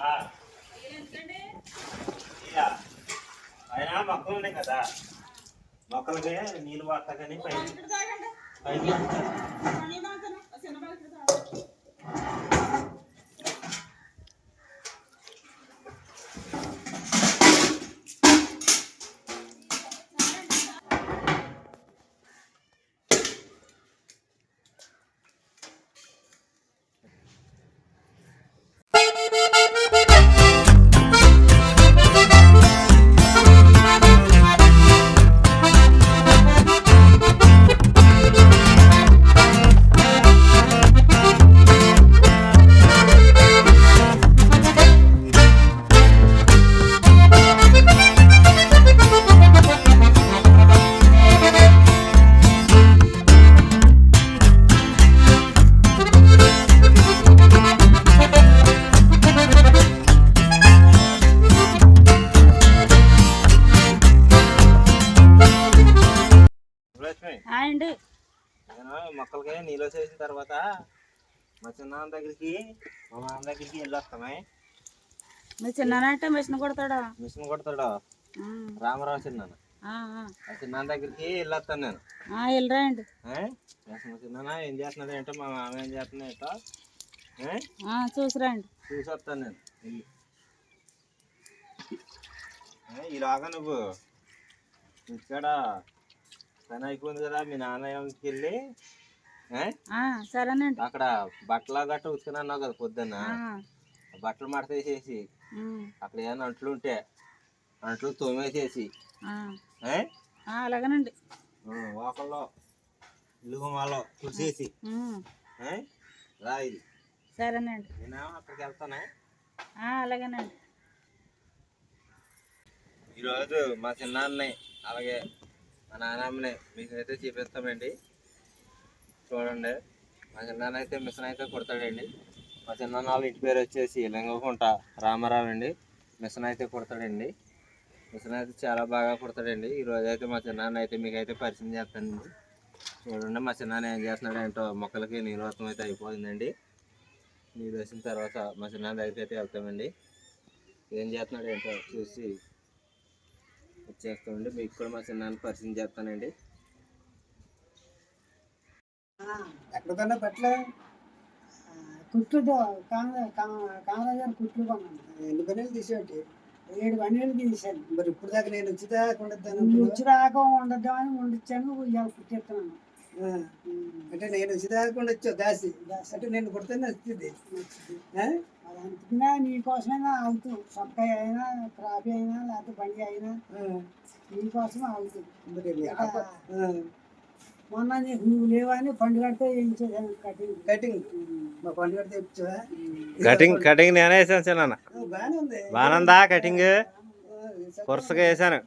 ఆ. ఇలా. అయినా మొక్కలు ఉన్నాయి కదా మొక్కలకి నీళ్ళు పడతాకని పైకి పైకి నీళ్ళు వేసేసిన తర్వాత మా చిన్న దగ్గరికి మా మామ దగ్గరికి వెళ్ళి వస్తామే మీ చిన్నానంటే మిషన్ కొడతాడా? మిషన్ కొడతాడు? రామరావు చిన్న చిన్న దగ్గరికి వెళ్ళి వస్తాను నేను. ఆ, వెళ్ళరండి చిన్న ఏం? చేస్తున్నాడు ఏంటో మా మామ ఏం చేస్తున్నా ఏంటో చూసిరండి చూసి వస్తాను నేను. ఈలోగా నువ్వు ఇక్కడ పని అయిపోయింది కదా మీ నాన్నకి వెళ్ళి సరేనండి. అక్కడ బట్టలు గట్ట ఉతుకుని అన్నావు కదా పొద్దున్న. బట్టలు మడతేసేసి అక్కడ ఏమైనా అంట్లు ఉంటే అంట్లు తోమేసేసి. అలాగేనండి. ఆ, వాకల్లో ఇల్లు గుమ్మాలో తుడిసేసి ఉమ్, ఏ? రా ఇది. సరేనండి. నేనేమో అక్కడికి వెళ్తానే? అలాగేనండి. ఈరోజు మా చిన్నాన్నని అలాగే మా నాన్నమ్మని మీకు అయితే చూపిస్తామండి. చూడండి. మా చిన్నాన్న అయితే మిషన్ అయితే కుడతాడండి. మా చిన్నాన్న వాళ్ళ ఇంటి పేరు వచ్చేసి లింగకుంట రామారావు అండి. మిషన్ అయితే కుడతాడండి. మిషన్ అయితే చాలా బాగా కుడతాడండి. ఈరోజు అయితే మా చిన్నాన్న అయితే మీకు అయితే పరిచయం చేస్తానండి. చూడండి మా చిన్నాన్న ఏం చేస్తున్నాడు ఏంటో మొక్కలకి నీరు అయితే అయిపోయిందండి. నీరు వేసిన తర్వాత మా చిన్నాన్న దగ్గరికి అయితే వెళ్తామండి. ఏం చేస్తున్నాడు ఏంటో చూసి వచ్చేస్తామండి. మీకు కూడా మా చిన్నాన్న పరిచయం చేస్తానండి. ఎక్కడికన్నా పెట్టలే. కుట్లు కామరాజు గారు కుట్లు కొన్నాను ఎన్ని పనులు తీసేటి ఏడు బండిలు తీశాను మరి ఇప్పుడు దాకా నేను వచ్చి దాకా ఉండద్దాను ముచ్చి రాక ఉండద్దామని వండించాను ఇవాళ కుట్టేస్తున్నాను. అంటే నేను వచ్చి దాకా ఉండొచ్చు? దాసి. అంటే నేను కొడితేనే వచ్చింది. అందుకున్నా నీకోసమైనా ఆగుతూ సొక్కాయ అయినా క్రాపీ అయినా లేకపోతే బండి అయినా ఆ. నీకోసం ఆగుతుంది. మొన్న నీకు నువ్వు లేవని పండుగడితే ఏం చేశాను కటింగ్. కటింగ్. మా పండుగ కడితే ఇచ్చావా కటింగ్ కటింగ్ నేనే వేసాను చిన్న బాగానే ఉంది. బాగుందా కటింగ్? కొరసగా వేసాను.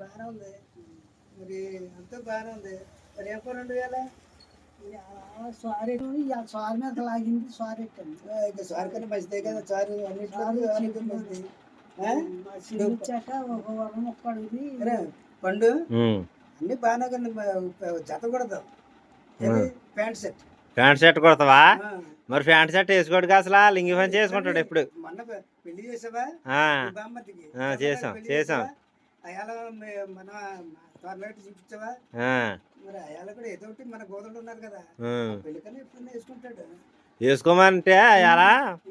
బాగానే ఉంది. మరి అంతా బాగానే ఉంది. మరి పని రెండు వేల? సారీ. ఇవాళ సారీ మీద లాగింది సారీ ఇంకా సార్ కన్నా మంచిదే కదా. సార్ అన్నింటిలో మంచిది. వచ్చాక ఒక వరం ఒక్క అడుగుది. అరే, పండు. అన్ని బాగానే కానీ జత ఏది? ప్యాంట్ సెట్ ప్యాంట్ షర్ట్ కొడతావా. మరి ప్యాంట్ షర్ట్ వేసుకోడు అసలు? లింగి పని చేసుకుంటాడు ఎప్పుడు? మొన్న పెళ్ళి చేసావా? చేసాం, చేసాం. అయాల మన చూపించావా? మరి అయాల కూడా ఏదో ఒకటి మన గోదలు ఉన్నారు కదా. పెళ్ళికని ఎప్పుడైనా వేసుకుంటాడు. వేసుకోమంటే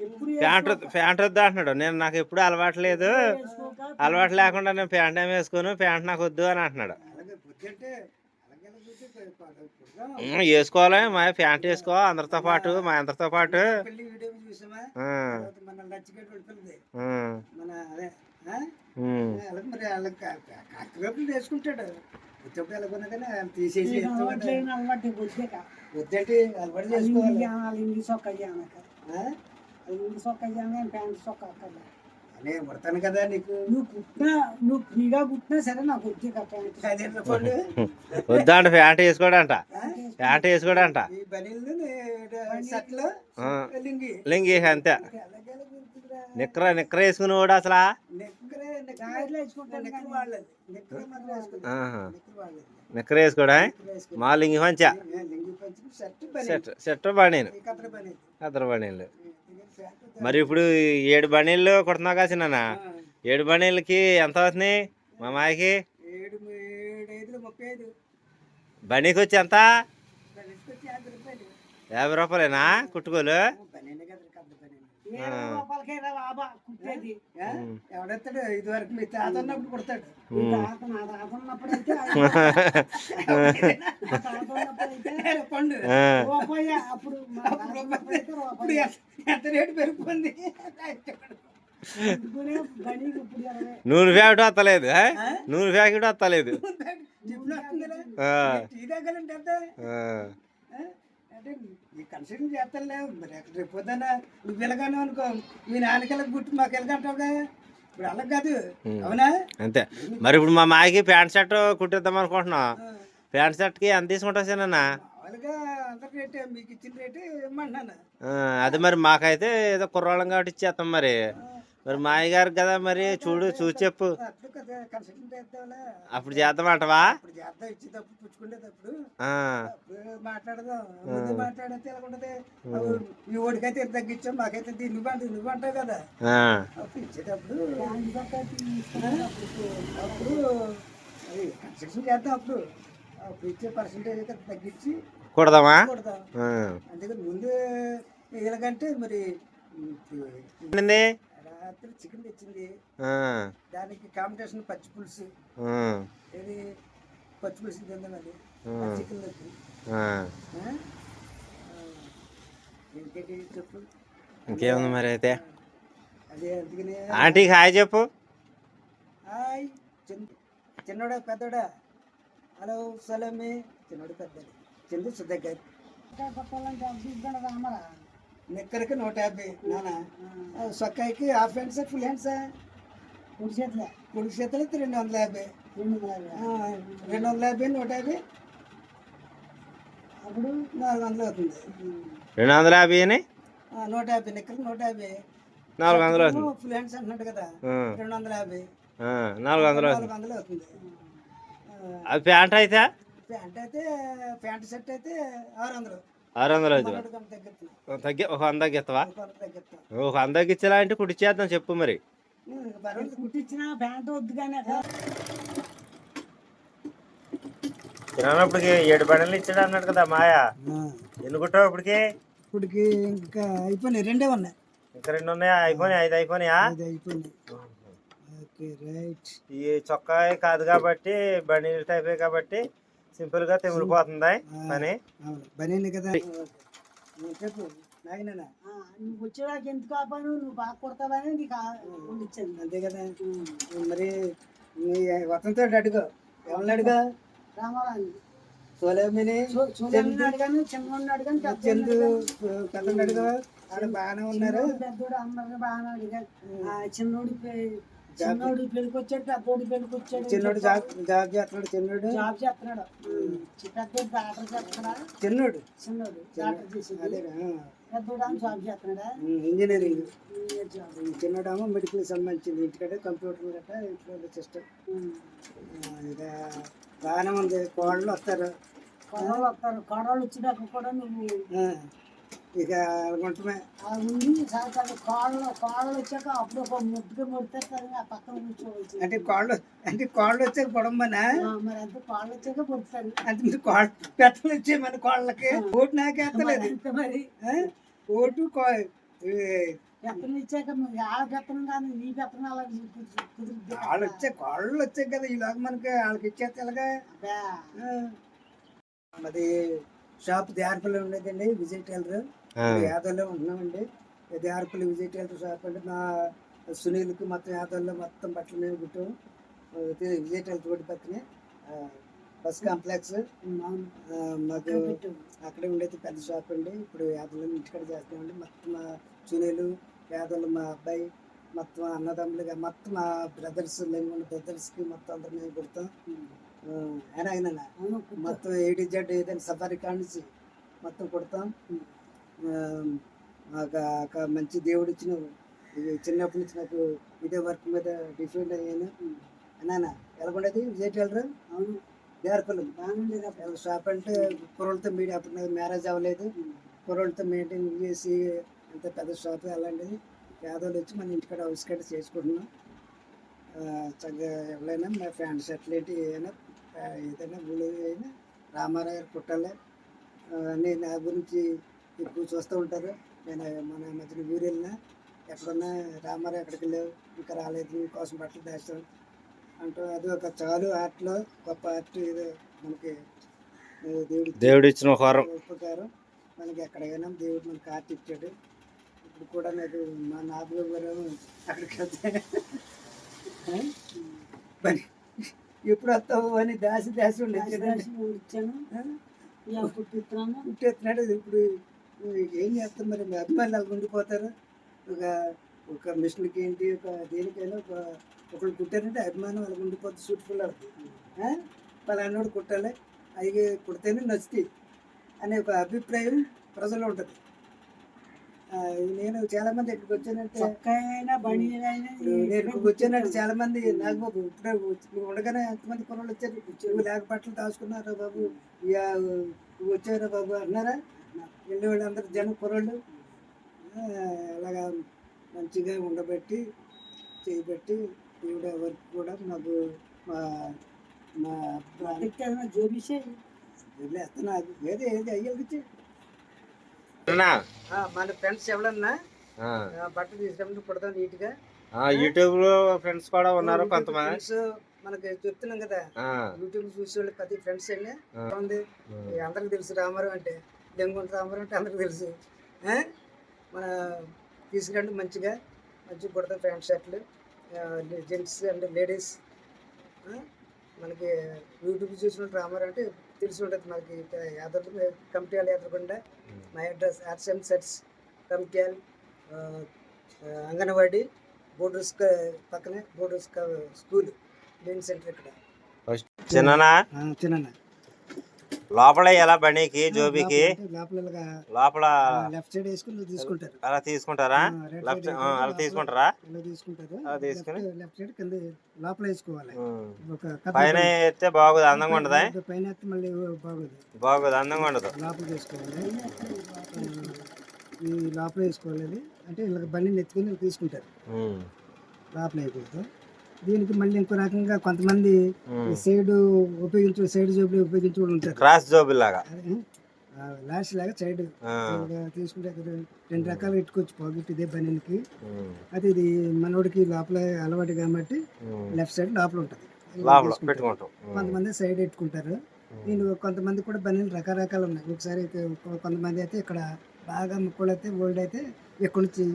ఎప్పుడు ప్యాంట్ ప్యాంట్ వద్దు అంటున్నాడు. నేను నాకు ఎప్పుడు అలవాటు లేదు. అలవాటు లేకుండా నేను ప్యాంట్ ఏం వేసుకోను. ప్యాంట్ నాకు వద్దు అని అంటున్నాడు. వేసుకోవాలి మా ప్యాంట్ వేసుకో అందరితో పాటు మా అందరితో పాటు. వేసుకుంటాడు. వచ్చేప్పుడు తీసేసి వద్దంటే అలవాటు చేసుకోవాలి. వాళ్ళు ఇంగి సొక్క అయ్యానక ఆ? ఇంగి సొక్క అయ్యాను ప్యాంట్ సొక్క అక్కర్లే నేను కొడతాను కదా నీకు? నువ్వు పుట్టినా నువ్వు ఫ్రీగా పుట్టినా సరే నాకు వద్దంట ప్యాంట్ వేసుకోడంట. ఆ? ప్యాంట్ వేసుకోడంట. లింగి. లింగి అంతే. నిక్కర నిక్కర వేసుకునేవాడు అసలు? నిక్కరే వేసుకోడా? మా లింగి పంచా? సెట్ సెట్ బనీను. ఈ కత్ర ప్యాంట్ మరి ఇప్పుడు ఏడు బండిలు కుడుతున్నావు కాసి నాన్న ఏడు బండిలకి ఎంత అవుతుంది? మా మాయకి? బండికి వచ్చి ఎంత? యాభై రూపాయలేనా? కుట్టుకోలు? ఎవడెత్తాడు ఇది వరకు మీ తాత ఉన్నప్పుడు కొడతాడు. తాత నా తాత పండు. రూపాయి అప్పుడు ఎంత- రేటు పెరిగిపోయింది? నూనె ప్యాకెట్ వస్తలేదు ఆ? నూనె ప్యాకెట్ వస్తలేదు. అంటే ఈ కన్స్ట్రక్షన్ చేస్తానులే రేపు పొద్దున్న నువ్వు వెళ్ళగాను అనుకో మీ నాన్నకెళ్ళకి గుట్టి మాకు వెళ్ళగంటావుగా ఇప్పుడు అలా కాదు. అవునా? అంతే. మరి ఇప్పుడు మా మాయకి ప్యాంట్ షర్ట్ కుట్టిద్దాం అనుకుంటున్నాం. ప్యాంట్ షర్ట్కి ఎంత తీసుకుంటావు సిన్న మామూలుగా అందరి రేటే మీకు ఇచ్చిన రేటే అది మరి మాకైతే ఏదో కుర్రాళ్ళం కాబట్టి ఇచ్చేస్తాం మరి. మరి మాయ గారికి కదా మరి చూడు చూసి చెప్పు. అప్పుడు చేద్దాం అంటావు కుడదామా. అందుకని ముందు ఎలాగంటే మరి? రాత్రి చికెన్ తెచ్చింది. ఆ, దానికి కాంపిటీషన్ పచ్చి పులుసు. ఏది? పచ్చి పులుసు తిందాం అది ఆ. చికెన్. ఇంకేంటి చెప్పు? ఇంకేముంది మరి అయితే? అదే అందుకని. ఆంటీకి హాయ్ చెప్పు. హాయ్. చిన్న చిన్నోడా పెద్దోడా? హలో సలామి. చిన్నోడు పెద్దోడు. చిన్న సుద్దగారు తీసుకుని రామరా నిక్కరికి నూట యాభై. నాన్న ఆ, సొక్కాయికి హాఫ్ హ్యాండ్సా ఫుల్ హ్యాండ్సా? కుడి చేతిలే కుడి చేతులు అయితే రెండు వందల యాభై. రెండు వందల యాభై. ఆ, రెండు వందల యాభై నూట యాభై. అప్పుడు నాలుగు వందలు అవుతుంది. రెండు వందల యాభై అని? నూట యాభై నిక్కరికి నూట యాభై. నాలుగు వందలు అవుతుంది. ఫుల్ హ్యాండ్స్ అంటున్నాడు కదా రెండు వందల యాభై. ఆ, నాలుగు వందలు నాలుగు వందలు అవుతుంది. ఆ, అది ప్యాంట్ అయితే? ప్యాంట్ అయితే ప్యాంట్ షర్ట్ అయితే ఆరు వందలు. ఆరు వందలు తగ్గిస్తున్నా తగ్గి ఒక వంద తగ్గిస్తావా ఒక వంద తగ్గించేలా అంటే కుట్టిచ్చేద్దాం చెప్పు మరి. తినప్పటికి ఏడు బండలు ఇచ్చాడు అన్నాడు కదా మాయా. ఎన్ని కుట్టావు ఇప్పటికి? ఇప్పటికి ఇంకా అయిపోయినాయి రెండే ఉన్నాయి. ఇంకా రెండు ఉన్నాయా? అయిపోయినాయి ఐదు అయిపోయినాయా? ఈ చొక్కా కాదు కాబట్టి బండి టైప్ కాబట్టి సింపుల్. గా తెమిలిపోతుంది పని. బనేని కదా. నువ్వు చెప్పు. నాయనా నువ్వు వచ్చేదాకా ఎందుకు ఆపాను? నువ్వు బాగా కొడతావని నీకు ఉండిచ్చాను అంతే కదా. మరి నీ వతంతో అడుగు. ఎవరిని అడుగు? రామారావు. సోలేమిని? చూడండి అడిగాను చిన్నోడిని అడిగాను చందు పెద్దని అడుగు. ఆడ బాగానే ఉన్నారు. పెద్దోడు అందరిని బాగా అడిగాను ఆ, చిన్నోడి పె- చిన్నోడి పెళ్ళికి వచ్చాడు పెద్దోడి పెళ్ళికి వచ్చాడు చిన్నోడు జాబ్ జాబ్ చేస్తున్నాడు చిన్నోడు? జాబ్ చేస్తున్నాడు. పెద్దోడు డాక్టర్ చేస్తున్నాడా? చిన్నోడు? చిన్నోడు డాక్టర్ చేసేది. పెద్దోడు అని జాబ్ చేస్తున్నాడా? ఇంజనీరింగ్. Engineer job. చిన్నడేమో మెడికల్ సంబంధించింది. ఇంటికంటే కంప్యూటర్ గట్ట ఇంట్లో సిస్టమ్. ఇక బాగానే ఉంది. కోళ్ళు వస్తారు. కోడలు వస్తారు. కోడలు వచ్చినాక కూడా నువ్వు ఇక ఉండి కోడలు కోడలు వచ్చాక అప్పుడు ఒక ముద్దుగా ఆ పక్కన కూర్చోవచ్చు అంటే కోళ్ళు అంటే కోళ్ళు వచ్చాక పొడమ్మనా మరి అంత వచ్చాక పుడతారు అంటే మీరు కోళ్ళ పెద్దలు వచ్చే మన కోళ్ళకి ఓటు మరి ఆ? ఓటు పెత్తనం ఇచ్చాక నువ్వు ఆ పెత్తనం కానీ నీ పెత్తనం అలా కుదురుద్ది వాళ్ళు వచ్చే కోళ్ళు వచ్చాయి కదా ఈలోగా మనకి వాళ్ళకి ఇచ్చేస్తే ఎలాగా. మాది షాప్ దేర్పల్లి ఉండేదండి విజయ్ టైలర్. యాదవ్లో ఉంటున్నామండి. దేర్పల్లి విజయ్ టైలర్ షాప్ అంటే మా సునీల్కి మొత్తం యాదవ్లో మొత్తం బట్టలు అయితే విజయ్ టైలర్ రోడ్డు పక్కనే బస్ కాంప్లెక్స్. మాకు అక్కడ ఉండేది పెద్ద షాప్ అండి. ఇప్పుడు యాదవ్లో ఇంటికాడ చేస్తామండి. మొత్తం మా సునీలు యాదవ్లు మా అబ్బాయి మొత్తం అన్నదమ్ములుగా మొత్తం మా బ్రదర్స్ లెంగున్న బ్రదర్స్కి మొత్తం అందరు మేము కుడతాం. ఆయన ఆయన. మొత్తం ఎయిట్ జెడ్ ఏదైనా సఫారీ కానిసి మొత్తం కుడతాం. మాకు ఒక మంచి దేవుడు ఇచ్చిన చిన్నప్పటి నుంచి నాకు ఇదే వర్క్ మీద డిఫరెంట్ అయ్యాను. నాన్న ఎలాగుండేది? విజయ్ వెళ్ళరా? అవును. దేవరపల్లి బాగుండేది షాప్ అంటే కుర్రలతో మీడియా అప్పుడు నాకు మ్యారేజ్ అవ్వలేదు. కుర్రలతో మెయింటైన్ చేసి అంత పెద్ద షాప్ అలాంటిది. పేదోళ్ళు వచ్చి మన ఇంటికాడ హౌస్ కట్ చేసుకుంటున్నాం. చక్కగా ఎవరైనా మా ఫ్యాన్ షర్ట్లు ఏంటి ఏదైనా ఏదైనా ఊళ్ళో అయినా రామారావు గారు కుట్టాలి ఆ, అన్నీ నా గురించి ఎక్కువ చూస్తూ ఉంటారు. నేను మన మధ్యన ఊరు వెళ్ళినా ఎక్కడున్నా రామారావు ఎక్కడికి వెళ్ళావు? ఇంకా రాలేదు. కోసం బట్టలు దాస్తాం అంటూ అది ఒక చాలు ఆర్ట్లో గొప్ప ఆర్ట్ ఇది మనకి దేవుడి దేవుడు ఇచ్చిన వరం ఉపకారం. మనకి ఎక్కడికైనా దేవుడు మనకి ఆర్ట్ ఇచ్చాడు. ఇప్పుడు కూడా నాకు మా నాలుగు గారు అక్కడికి వెళ్తే? మరి ఎప్పుడు వస్తావు అని దాసి దాసి ఉండేది పుట్టేస్తున్నాడు. ఇప్పుడు ఏం చేస్తాం మరి? మీ అభిమానులు అలా ఉండిపోతారు? ఒక ఒక మిషన్కి ఏంటి ఒక దేనికైనా ఒక ఒకళ్ళు కుట్టారంటే అభిమానం వాళ్ళకి ఉండిపోతుంది సూట్ఫుల్ అవుతుంది పలానోడు కుట్టాలి అవి కుడితేనే నచ్చుతాయి అనే ఒక అభిప్రాయం ప్రజల్లో ఉంటుంది. నేను చాలా మంది ఇక్కడికి వచ్చానంటే నేను ఇక్కడికి వచ్చానంటే చాలా మంది నాకు బాబు ఇప్పుడే నువ్వు ఉండగానే ఎంతమంది కుర్రోళ్ళు వచ్చారు? నువ్వు లేక బట్టలు దాచుకున్నారా బాబు? ఇక వచ్చారా బాబు అన్నారా? వెళ్ళి వాళ్ళందరూ జనం కుర్రోళ్ళు అలాగా మంచిగా ఉండబెట్టి చేయబెట్టి దేవుడు ఎవరికి కూడా మాకు మా మా జోబిసే వదిలేస్తున్నా. ఏది ఏది అన్నా, మన ఫ్రెండ్స్ ఎవరన్నా బట్టలు కుడతాం నీట్గా. ఆ, యూట్యూబ్లో ఫ్రెండ్స్ కూడా ఉన్నారు కొంతమంది. మనకి చెప్తున్నాం కదా. ఆ, యూట్యూబ్ చూసే వాళ్ళు ప్రతి ఫ్రెండ్స్ అండి అందరికి తెలుసు రామారావు అంటే. దెంగుంట రామారావు అంటే అందరికి తెలుసు? మన తీసుకురండి మంచిగా మంచిగా కుడతాం ప్యాంట్ షర్ట్లు జెంట్స్ అండ్ లేడీస్ మనకి యూట్యూబ్ చూసిన రామారావు అంటే తెలిసి ఉంటుంది మనకి యాదవ్ కమిటీలు ఎదురకుండా మా అడ్రస్ ఆర్సెమ్ సెట్స్ కమిటీల్ అంగన్వాడీ బోర్డర్స్ పక్కనే బోర్డర్స్ స్కూల్ మెయిన్ సెంటర్ ఇక్కడ. చిన్ననా చిన్న లోపల ఎలా బండికి జోబికి? లోపల లెఫ్ట్ సైడ్ వేసుకుని తీసుకుంటారు. అలా తీసుకుంటారా? లెఫ్ట్ అలా తీసుకుంటారా? అలా తీసుకుని? లెఫ్ట్- సైడ్ కింద లోపల వేసుకోవాలి. పైన ఎత్తే బాగుంది? అందంగా ఉండదా పైన- ఎత్తే మళ్ళీ బాగోదు. బాగుంది? అందంగా ఉండదు. లోపల వేసుకోవాలి. ఈ లోపల వేసుకోవాలి అంటే ఇలా బండిని ఎత్తుకొని తీసుకుంటారు. లోపల అయిపోతుంది దీనికి మళ్ళీ ఇంకో రకంగా కొంతమంది. సైడ్ ఉపయోగించే సైడ్ జోబులు ఉపయోగించే వాళ్ళు ఉంటారు. క్రాస్ జోబుల్ లాగా అదే, లాస్ట్ లాగా సైడ్ తీసుకుంటే రెండు రకాలు పెట్టుకోవచ్చు పాకెట్ ఇదే బనీన్కి. అయితే ఇది మనోడికి లోపల అలవాటు కాబట్టి. లెఫ్ట్ సైడ్ లోపల ఉంటుంది. కొంతమంది సైడ్ పెట్టుకుంటారు. నేను కొంతమంది కూడా బనీలు రకరకాలు ఉన్నాయి. ఒకసారి అయితే కొంతమంది అయితే ఇక్కడ బాగా ముక్కలు అయితే ఓల్డ్ అయితే ఇక్కడ నుంచి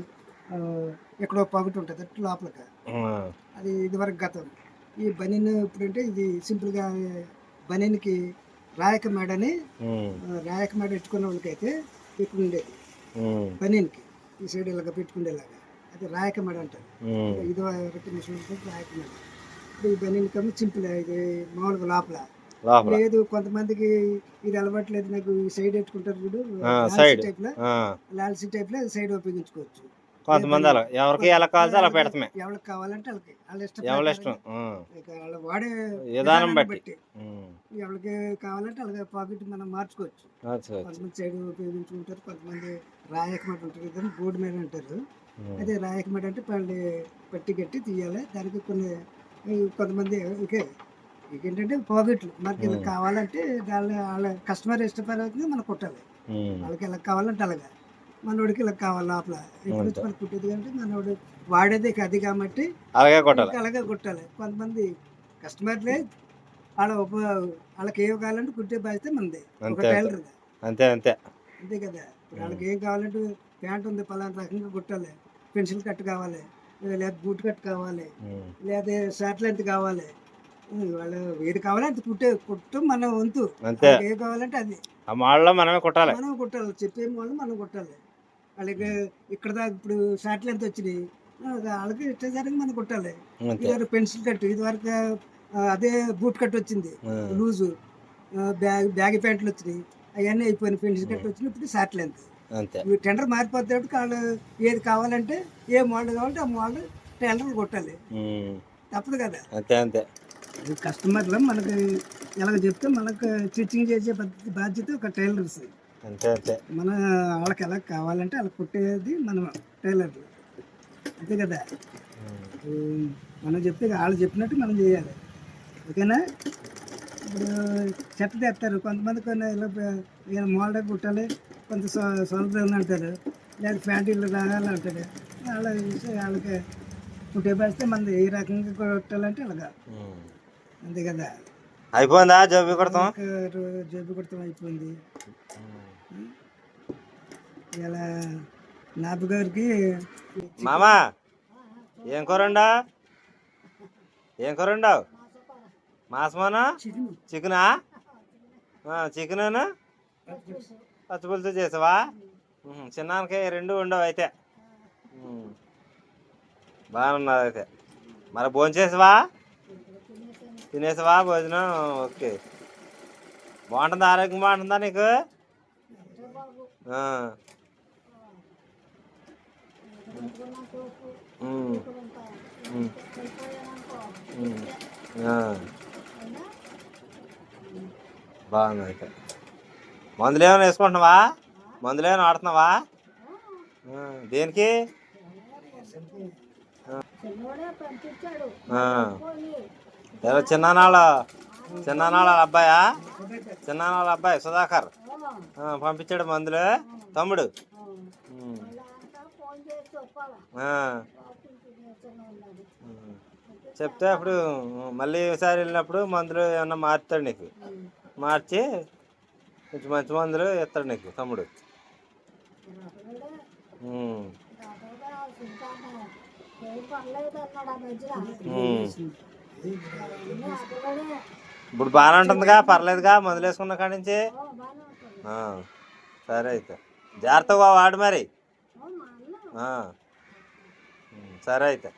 ఎక్కడో పాకెట్ ఉంటుంది లోపలికి. అది ఇదివరకు గతం. ఈ బనీన్ ఇప్పుడంటే ఇది సింపుల్గా బనీన్కి రాయక మేడని రాయక మేడ పెట్టుకున్న వాళ్ళకైతే ఇక్కడ ఉండేది. బనీన్కి ఈ సైడ్ ఇలాగ పెట్టుకునేలాగా అది రాయక మేడ అంటారు. ఇది వరకు రాయక మేడ. ఇప్పుడు ఈ బనీన్ కమ్మి సింపుల్ ఇది మామూలుగా లోపల. లేదు కొంతమందికి ఇది అలవాట్లేదు నాకు ఈ సైడ్ పెట్టుకుంటారు చూడు సైడ్. టైప్లో. లాల్సీ టైప్లో సైడ్ ఉపయోగించుకోవచ్చు. కొంతమంది అలా. ఎవరికి ఎలా కావాల్సి అలా పెడతామే. ఎవరికి కావాలంటే వాళ్ళకి. వాళ్ళ ఇష్టం ఎవరి ఇష్టం? వాళ్ళ వాడే విధానం బట్టి. ఎవరికి కావాలంటే అలాగే పాకెట్ మనం మార్చుకోవచ్చు. కొంతమంది సైడ్ ఉపయోగించుకుంటారు కొంతమంది రాయకమాట ఉంటుంది కదా బోర్డు మీద అంటారు. అదే రాయకమాట అంటే పళ్ళు పట్టి కట్టి తీయాలి. దానికి కొన్ని కొంతమంది ఓకే. ఏంటంటే పాకెట్లు. మనకి ఇలా. కావాలంటే వాళ్ళ వాళ్ళ కస్టమర్ ఇష్టపడుతుంది మనం కుట్టాలి. వాళ్ళకి ఇలా కావాలంటే అలాగా. మనోడికి ఇలా కావాలి లోపల. మనకి కుట్టేది అంటే మనోడు వాడేది అది కాబట్టి అలాగే కొట్టాలి. ఇంకా అలాగే కుట్టాలి. కొంతమంది కస్టమర్లే వాళ్ళ ఉప వాళ్ళకి ఏం కావాలంటే కుట్టే బాధ్యత మనది. ఒక అంతే అంతే. టైలర్ అంతే అంతే. అంతే కదా. వాళ్ళకి ఏం కావాలంటే ప్యాంట్ ఉంది పలానా రకంగా కుట్టాలి. పెన్సిల్ కట్ కావాలి లేదా బూట్ కట్ కావాలి. లేదా షర్ట్ లెంత్ కావాలి. వాళ్ళు ఏది కావాలంటే కుట్టే కుట్టు మన వంతు. అంతే. ఏం కావాలంటే అది. ఆ మనమే కొట్టాలి. మనం కుట్టాలి. చెప్పే వాళ్ళు మనం కుట్టాలి. వాళ్ళకి ఇక్కడ దాకా ఇప్పుడు షర్ట్ లెంత్ వచ్చినాయి? వాళ్ళకి ఇష్టసరికి మనం కుట్టాలి. ఇదివరకు పెన్సిల్ కట్ ఇదివరకు ఆ, అదే బూట్ కట్ వచ్చింది. లూజు. బ్యాగ్ బ్యాగ్ ప్యాంట్లు వచ్చినాయి. అవన్నీ అయిపోయినాయి పెన్సిల్ కట్ వచ్చినాయి ఇప్పుడు షర్ట్ లెంత్ అంతే. ఇవి టెండర్ మారిపోతే వాళ్ళు ఏది కావాలంటే ఏ మోడల్ కావాలంటే ఆ మోడల్ టైలర్ కొట్టాలి. తప్పదు కదా. అంతే అంతే. కస్టమర్లు మనకి ఎలాగ చెప్తే మనకు స్టిచ్చింగ్ చేసే బాధ్యత ఒక టైలర్స్ అంతే అంతే. మన వాళ్ళకి ఎలా కావాలంటే అలా కుట్టేది మనం టైలర్లు అంతే కదా? మనం చెప్తే వాళ్ళు చెప్పినట్టు మనం చేయాలి. ఓకేనా? ఇప్పుడు చెట్టు తెస్తారు. కొంతమంది కొన్ని ఇలా మోడల్ కుట్టాలి. కొంత సొంతం అంటారు. లేదా ఫ్యాంటీలు రాగాలి అంటారు. వాళ్ళ వాళ్ళకి కుట్టే పరిస్థితి మనది. ఏ రకంగా కుట్టాలంటే అలాగా. అంతే కదా? అయిపోయిందా? జబ్బు కొడతాం జబ్బు కుడతాం అయిపోయింది. ఇలా నాపు గారికి మామా ఏం కూరండా ఏం కూరండావు మాసమానా? చికెనా? చికెనా పచ్చిపులుసు చేసావా? ఉహు, చిన్నానికి రెండు ఉండవు అయితే. బాగున్నది అయితే. మరి భోజనం చేసావా? తినేసావా భోజనం? ఓకే. బాగుంటుందా ఆరోగ్యం బాగుంటుందా నీకు? బాగుంది అయితే. మందులు ఏమైనా వేసుకుంటున్నావా? మందులు ఏమైనా ఆడుతున్నావా దేనికి. ఎవరు చిన్ననాళ్ళ చిన్ననాళ్ళ అబ్బాయా? చిన్ననాళ్ళ అబ్బాయి సుధాకర్. పంపించాడు మందులు? తమ్ముడు? చెప్తే అప్పుడు మళ్ళీ ఒకసారి వెళ్ళినప్పుడు మందులు ఏమన్నా మార్చాడు నీకు? మార్చి కొంచెం మంచి మందులు ఇస్తాడు నీకు తమ్ముడు. ఇప్పుడు బాగానే ఉంటుందిగా పర్లేదుగా మందులు వేసుకున్న కాడి నుంచి? సరే అయితే. జాగ్రత్తగా వాడు మరి. సరే అయితే.